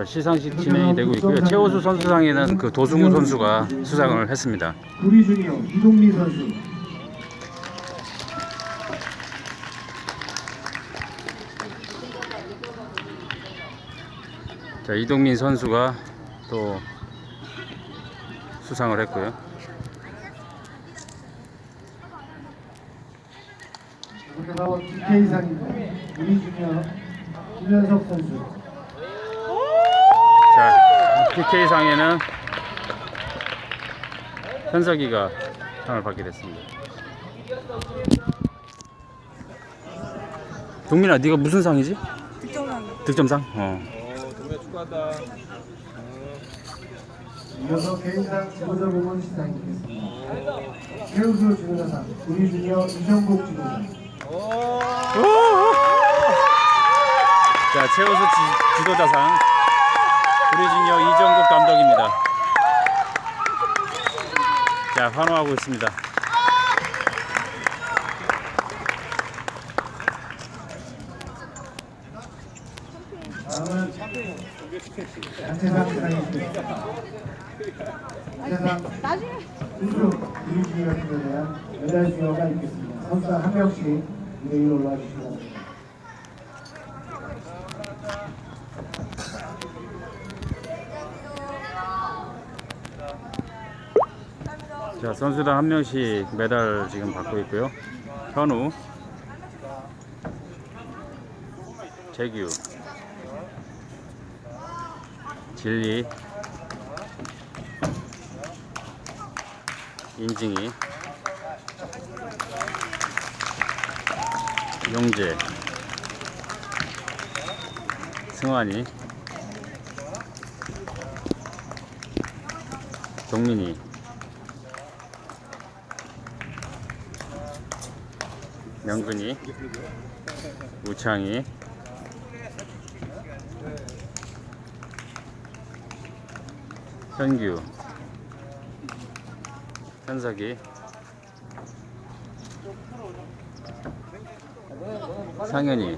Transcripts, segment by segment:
자 시상식 진행이 되고 있고요. 최호수 선수상에는 그 도승우 선수가 수상을 했습니다. 구리 주니어 이동민 선수 자 이동민 선수가 또 수상을 했고요. 그래서 DK상입니다. 구리 주니어 김현석 선수 자 PK 상에는 현석이가 상을 받게 됐습니다. 동민아, 네가 무슨 상이지? 득점왕. 득점상? 어. 이어서 개인상 지도자 부문 시상이 있겠습니다. 최우수 지도자상 구리 주니어 이정국 지도자 자, 최우수 지, 지도자상 브리지니어 이정국 감독입니다. 자, 환호하고 있습니다. 다음은 단체상 시상이 있겠습니다. 단체상 나중에 우수 구리 주니어 팀에 대한 메달 수여가 있겠습니다. 선수단 한 명씩 무대 위로 올라와 주시기 바랍니다. 선수단 한 명씩 메달 지금 받고 있고요. 현우, 재규, 진리, 인징이, 용재, 승환이, 동민이, 명근이, 우창이, 현규, 현석이, 상현이.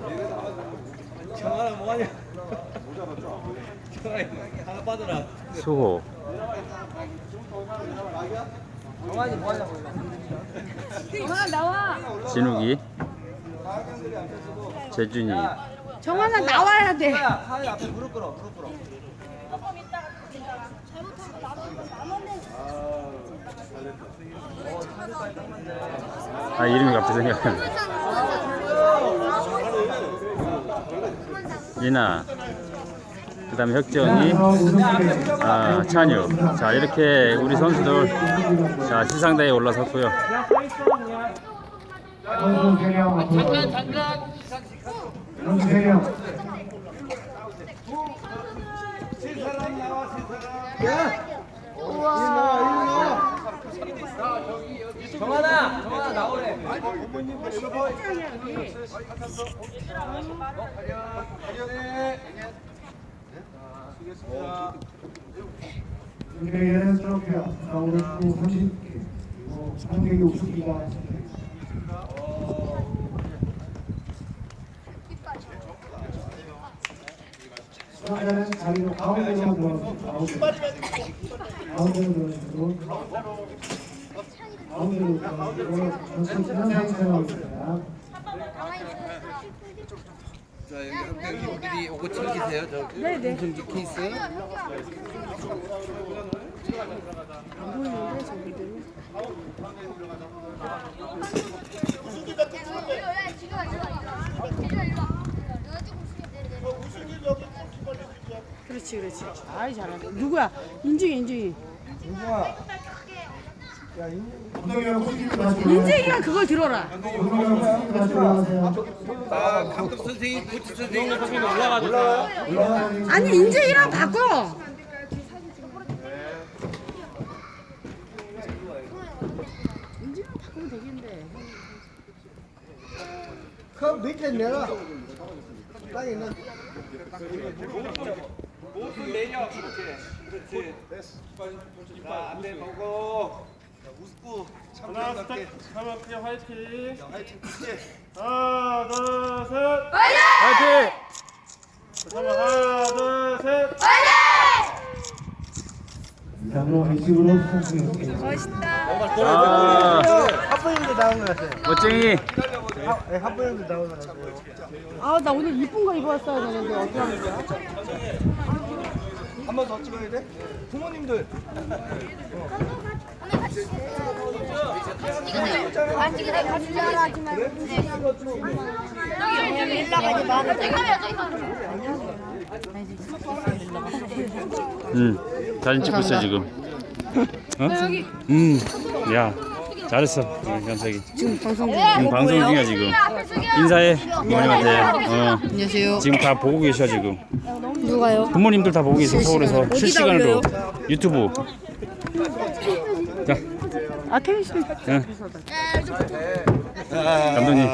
수호, 정환아 나와. 진욱이, 재준이, 정환아 나와야 돼. 야, 하이 앞에 무릎 꿇어, 무릎 꿇어. 아 이름이 갑자기 생각이 안 나. 이나, 그 다음에 혁정이, 아, 찬유. 자, 이렇게 우리 선수들, 자, 시상대에 올라섰고요. 선수 세명 정하나, 정하나 나오래. 우리에게는 트로피와 가오를 주고 30개 그리고 한국의 우승기가 수상자는 자리로 가운데로 가운데 가운데로 들어가시고 가운데로 들어가시고 전체 지상상이 촬영하겠습니다. 자 여기 여기 미리 오고 챙기세요. 저 네네. 음성지 케이스. 안 보이는데 저기들. 그렇지 그렇지. 아이 잘한다. 누구야? 인증이 인증이. 감독님 인증이가 그걸 들어라. 아 감독 선생님, 코치 선생님 선생님 올라가주세요. 올라가세요. 아니 인증이랑 바꿔. 인증이랑 바꾸면 되겠는데. 그 밑에 내가 땅에 있는. 옷을 내려. 그렇지. 그렇지. 됐어. 자 앞에 보고. 웃고 하나. 둘, 하나, 크게 화이팅. 화이팅 크게. 하나, 둘, 셋. 화이팅! 이상으로 회식으로 수상스럽게 아, 학부형도 나온 것 같아요. 멋쟁이. 학부형도 나온 것 같아요. 아 나 오늘 이쁜 거 입었어야 되는데 어떻게 하는 거야? 한 번 더 찍어야 돼? 부모님들. 응. 사진 찍고 있어 지금. 어? 음. 야, 잘했어. 우리 현석이. 지금 방송 중. 응, 방송 중이야 지금. 인사해 부모님한테. 어. 안녕하세요. 지금 다 보고 계셔 지금. 누가요? 부모님들 다 보고 계셔 서울에서 실시간으로 유튜브. 자, 아 태민 씨. 응. 감독님.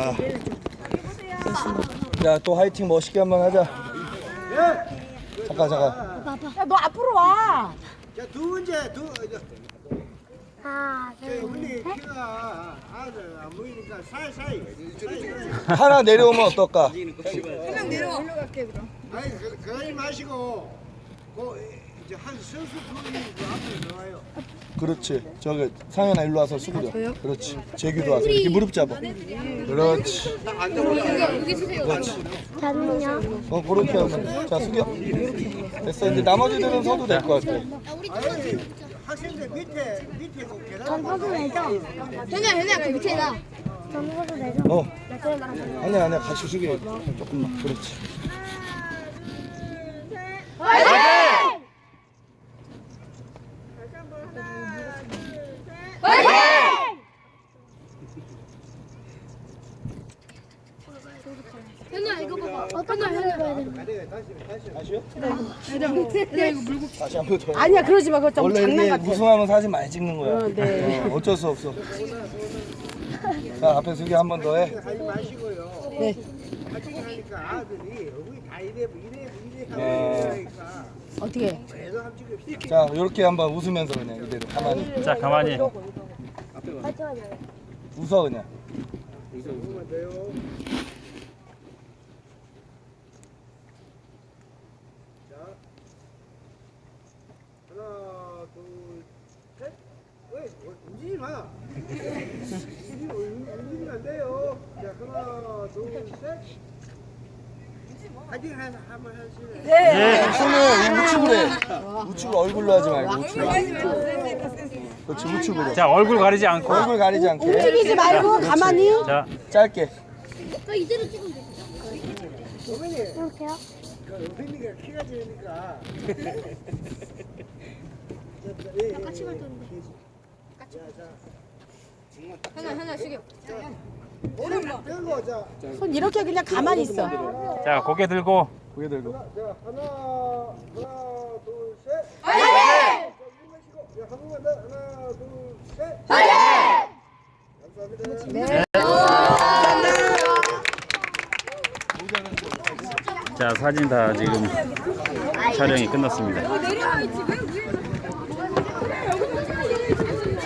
야, 또 화이팅 멋있게 한번 하자. 잠깐, 잠깐. 야 너 앞으로 와. 자, 두 문제, 두. 하나, 둘, 셋. 키가 아들 안 보이니까 사이사이. 하나 내려오면 어떨까? 한명 내려와. 아니, 그, 그러지 마시고, 그, 이제 한 선수 분이 그 앞에 나와요. 그렇지. 저기 상현아 일로 와서 수그려. 그렇지. 재규도 와서 이렇게 무릎 잡아. 그렇지. 그렇지. 저는요. 어 그렇게 하면 자 숙여. 됐어. 이제 나머지들은 서도 될 것 같아. 학생들 밑에 밑에 그 계단. 전 서도 되죠? 현우야, 현우야, 그 밑에다. 전 서도 되죠? 어. 아니야 아니야 같이 숙여. 조금만. 그렇지. 현우야, 이거 봐봐. 어떤 걸 현우 봐야 되는 거야? 다시요? 내가 이거 물고. 다시 한 번 더. 아니야 그러지 마. 그거 좀 원래 장난 이렇게 같아. 우승하면 사진 많이 찍는 거야. 어, 네. 어, 어쩔 수 없어. 자 앞에 숙여 한번 더 해. 하지 마시고요. 네. 같이 하니까 아들이 얼굴이 다 이래 이래 이래 하니까. 어떻게? 자 이렇게 한번 웃으면서 그냥 이대로 가만히 자, 가만히. 웃어 그냥. 하나, 둘, 셋. 왜 움직이지 마. 움직이면 안 돼요. 자 하나, 둘, 셋. 한 한번 하시네. 네. 손을 우측으로 해. 우측으로 얼굴로 하지 말고 우측으로. 그렇지 우측으로. 자, 얼굴 가리지 않고. 얼굴 가리지 않게. 움직이지 말고 가만히. 자, 짧게. 너 이대로 찍으면 돼. 이렇게요? 어머니가 키가 작으니까. 같이 갈 건데. 들고 자, 손 이렇게 그냥 가만히 있어. 자, 고개 들고. 고개 들고. 자 하나, 하나, 둘, 셋. 자, 한 번만 더. 하나, 둘, 셋. 감사합니다. 자, 사진 다 지금 촬영이 끝났습니다.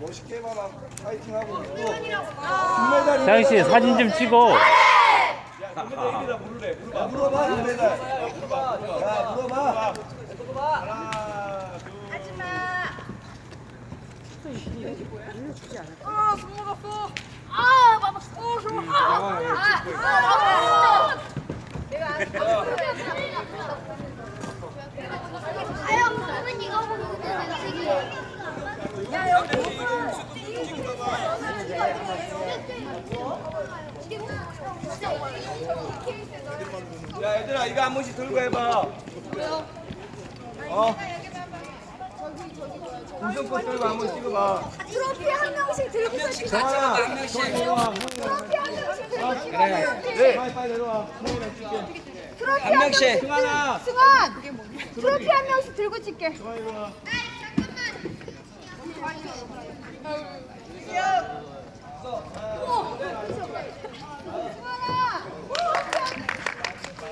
멋있게만 파이팅하고 있고. 사영 씨, 사진 좀 찍어. 물어봐, 금메달. 자, 물어봐. 살려주지 않을 거야. 아, 숨어졌어. 아, 봐봐. 어, 좋아. 아, 아, 아, 아, 내가 안 아, 내가 야, 얘들아, 이거 한 번씩 들고 해봐. 어. 우승꽃 들고 한번 찍어봐. 트로피 한 명씩. 정환아, 정환 내려와. 트로피 한 명씩 들고. 네. 빨리 빨리 내려와. 형이랑 찍게. 트로피 한 명씩. 승환아. 승환. 트로피 한 명씩 들고 찍게. 승환아.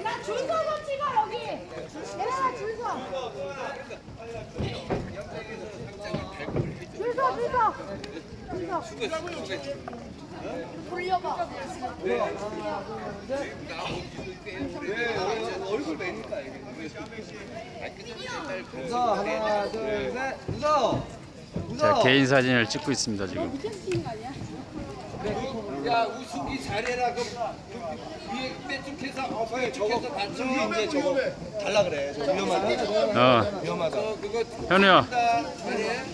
나줄 서서 찍어 여기. 얘들아 줄 서. 줄 서, 줄 서. 줄 서. 돌려봐. 웃어. 하나, 둘, 셋. 웃어. 자. 개인 사진을 찍고 있습니다 지금. 야 우승이 잘해라 그위 에 빼쭉해서 어 빼쭉해서 받쳐 이제 저거 달라 그래. 저 위험하다. 어 위험하다. 그거 현우야.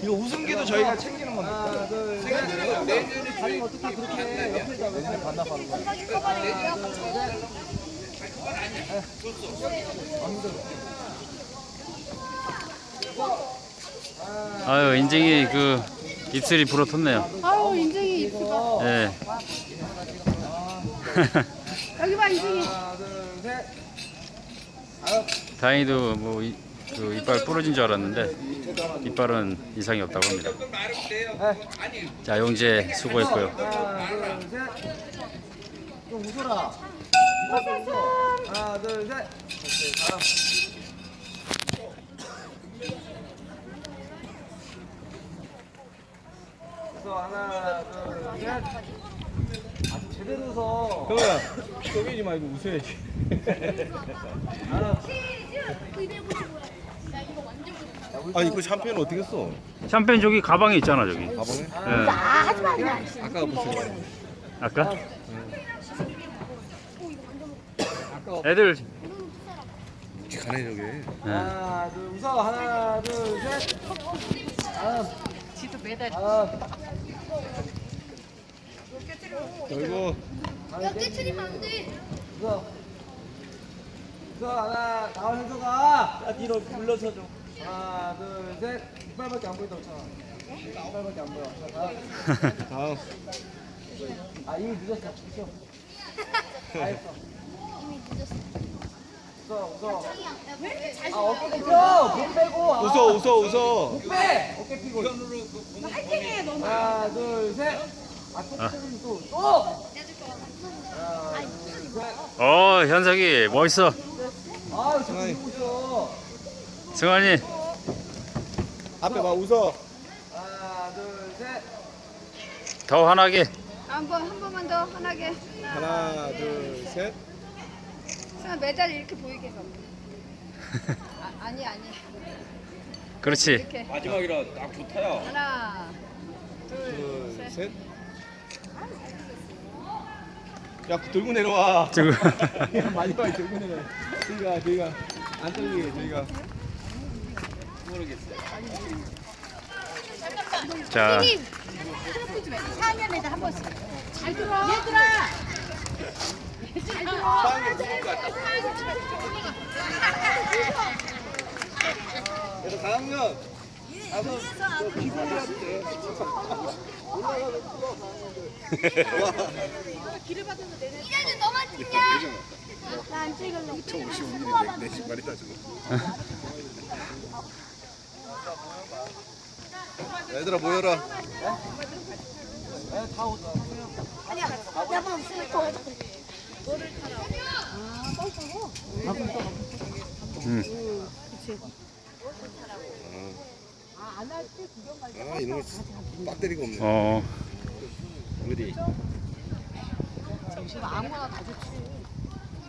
이거 우승기도 저희가 챙기는 겁니다. 셋. 내년에 아니 어떻게 그렇게 맨날 반납하는 거야. 아유 인증이 그 입술이 불어텄네요. 아유 인증이 있어. 예. 여기 봐 인증이. 하나, 둘, 셋. 다행히도 뭐 이, 그 이빨 부러진 줄 알았는데 이빨은 이상이 없다고 합니다. 자 용재 수고했고요. 하나, 둘, 셋. 하나, 둘, 셋. 웃어. 형아, 쪼개지 말고 웃어야지. 하나. 아니 그 샴페인 어떻게 써? 샴페인 저기 가방에 있잖아 저기. 가방에? 예. 아까 무슨 아까? 애들 가네 저게. 예. 하나, 둘, 웃어. 하나, 둘, 셋. 다음. 지도 매달. 다 음. 그리고 몇개 틀리면 안 돼. 웃어. 웃어. 하나, 다음 현서가. 야, 뒤로 불러서 줘. 하나, 둘, 셋. 이빨밖에 안 보인다, 괜찮아. 이빨밖에 안 보여. 자, 다음. 다음 아, 이미 늦었어. 쉬어. 다 했어. 웃어, 웃어. 왜 이렇게 잘 아, 어깨 펴! 목 빼고. 아. 웃어 웃어 웃어. 목 빼! 어깨 피고. 아, 또, 또, 또, 또! 하나, 둘, 셋. 어 현석이 멋있어. 아, 있어. 승환이 앞에 봐 웃어. 하나, 둘, 셋. 더 환하게. 한번 한 번만 더 환하게. 하나 둘 셋. 승아 메달 이렇게 보이게 해서. 아, 아니 아니. 그렇지. 이렇게 마지막이라 딱 좋다요 하나, 둘, 둘 셋. 셋. 야 들고 내려와. 지금 마지막에 들고 내려. 저희가 저희가 안 들리게 저희가. 자좀 해. 4년 애들 한 번씩. 잘 들어. 얘들아. 잘 들어. 그래서 강학년. 이 래도 너만 찍냐? 나 안 찍을래. 255mm 내, 내 신발이다 지금. 얘들아 모여라. 아니야. 나만 이놈의 배터리가 없네. 어 어디?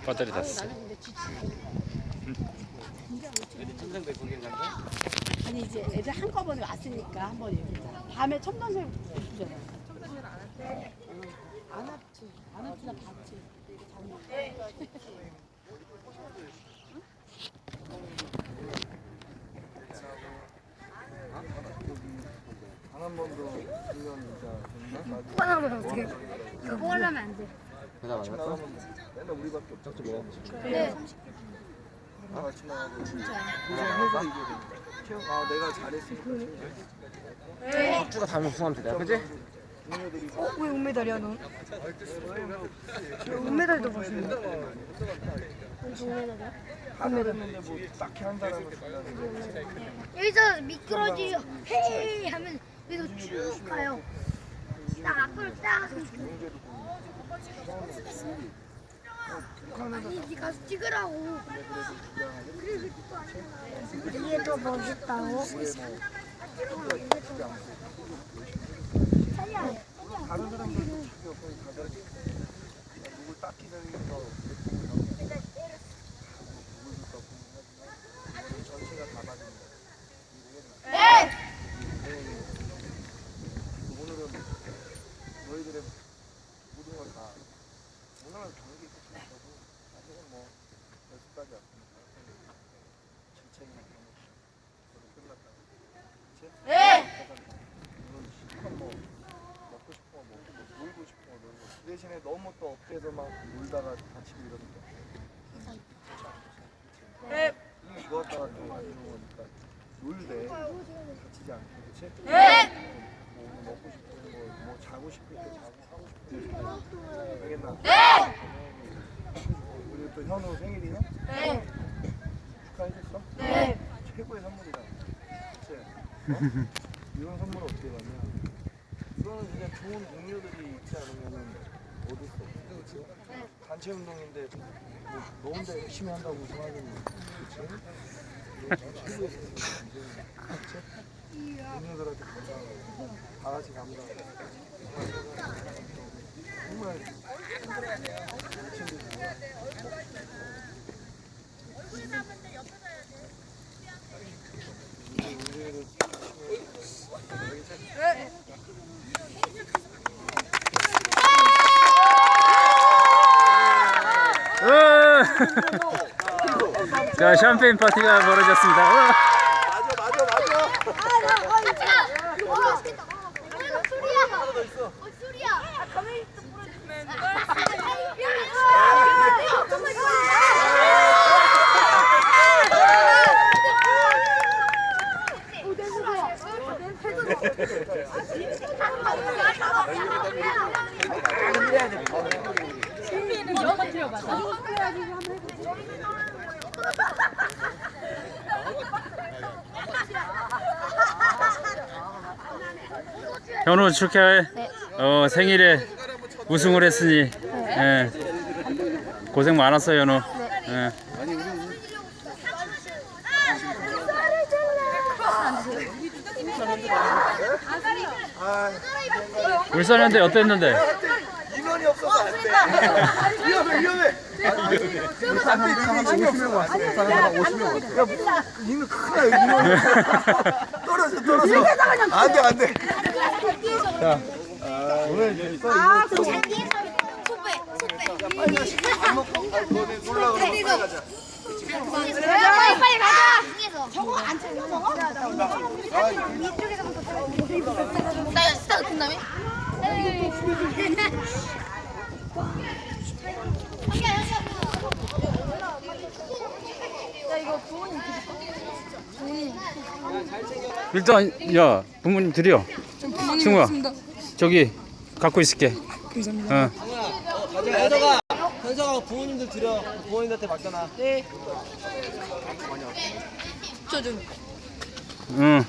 배터리 탔어. 아니 이제 애들 한꺼번에 왔으니까 한번 얘기하자. 밤에 첨단색 예쁘잖아. 안 왔지. 안 왔지 나 봤지. 뽀하면 어떻게? 그거 하려면 안 돼. 맨날 우리밖에 없죠 뭐. 네. 다 같이 나가고 진짜 고생해서 이겨야 되니까 아 내가 잘했으니까 박주가 다음에 우승하면 되잖아 그지? 어? 왜 은메달이야 넌? 왜 은메달도 뭐 딱히 한 사람을 달라는 여기서 미끄러지 헤이 하면 여기서 쭉 가요. 딱 앞으로 딱. 아니 니 가서 찍으라고. 이게 더 멋있다고? 맞은 네! 오 늘은 너희들의 모든 걸다 오늘은 경기 끝났어도 사실은 뭐 연습까지 왔으니까 질책이나 그런 거 모두 끝났다고 그치? 네! 실컷 뭐 먹고 싶은 거 먹고 뭐 놀고 싶은 거 놀고 그 대신에 너무 또 업돼서 막 놀다가 다치고 이러니까 네. 갖다가 또 안 좋은 거니까 놀되 다치지 않게 그치? 네! 뭐 오늘 먹고 싶은 거, 뭐 자고 싶을 때 자고 하고 싶을 때 자고 알겠나? 네! 우리 또 현우 생일이냐? 네! 축하해줬어? 네! 최고의 선물이다 그치? 어? 이런 선물을 어떻게 받냐 이거는 그냥 좋은 동료들이 있지 않으면 얻을 수 없어 그치? 단체 운동인데 뭐, 너 혼자 열심히 한다고 우승하는 그치? 최고의 선물이야 그치? 동료들한테 감사하고 다 같이 감사하고 정말 친구들 자 샴페인 파티가 벌어졌습니다. 어. 맞아 맞아 맞아 어, 술이야. 어, 술이야. 아, 가만히 있어. 현우 축하해. 어 생일에 우승을 했으니 예. 고생 많았어 현우. 예. 울산 현대 어땠는데? 인원이 없어서 안돼. 위험해 위험해. 안돼 한 50명 왔어 사람 50명 왔어 야 인원 크다 여기 인원이 떨어져 떨어져. 안돼 안돼. 소배, 빨리 가 식사 밥 먹고 너네 놀라 그러면 빨리 가자 빨리 빨리 가자. 저거 안 챙겨 먹어? 나 스타트 큰 다음에. 일단 야 부모님 드려. 승우야 저기 갖고 있을게. 어. 현서가 현서가 부모님들 드려 부모님들한테 맡겨놔 응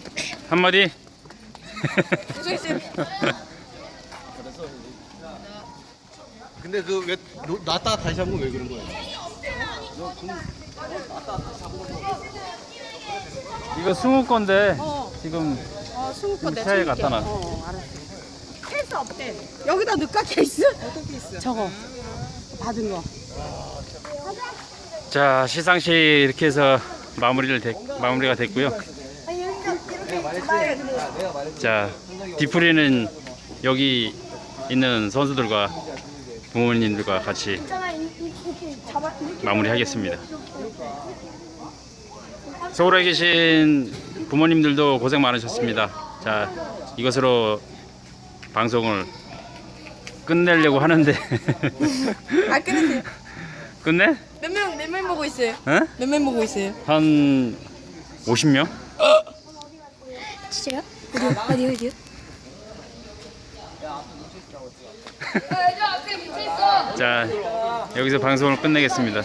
한마디. 근데 그 왜 놨다가 다시 잡으면 왜 그런 거야? 이거 승우 건데 지금 어, 승우 거 내가 차에. 갖다 놔. 어, 알았어. 케이스 없대. 여기다 넣을까 케이스? 어떤 케이스? 저거. 받은 거. 자 시상식 이렇게 해서 마무리를 됐, 마무리가 됐고요. 자 디프리는 여기 있는 선수들과 부모님들과 같이 마무리하겠습니다. 서울에 계신 부모님들도 고생 많으셨습니다. 자 이것으로 방송을 끝내려고 하는데 아 끝냈어요. 끝내? 몇명 몇명 보고 있어요? 어? 몇명 보고 있어요? 한 50명? 진짜요? 어디요? 어디요? 어디요? 자 여기서 방송을 끝내겠습니다.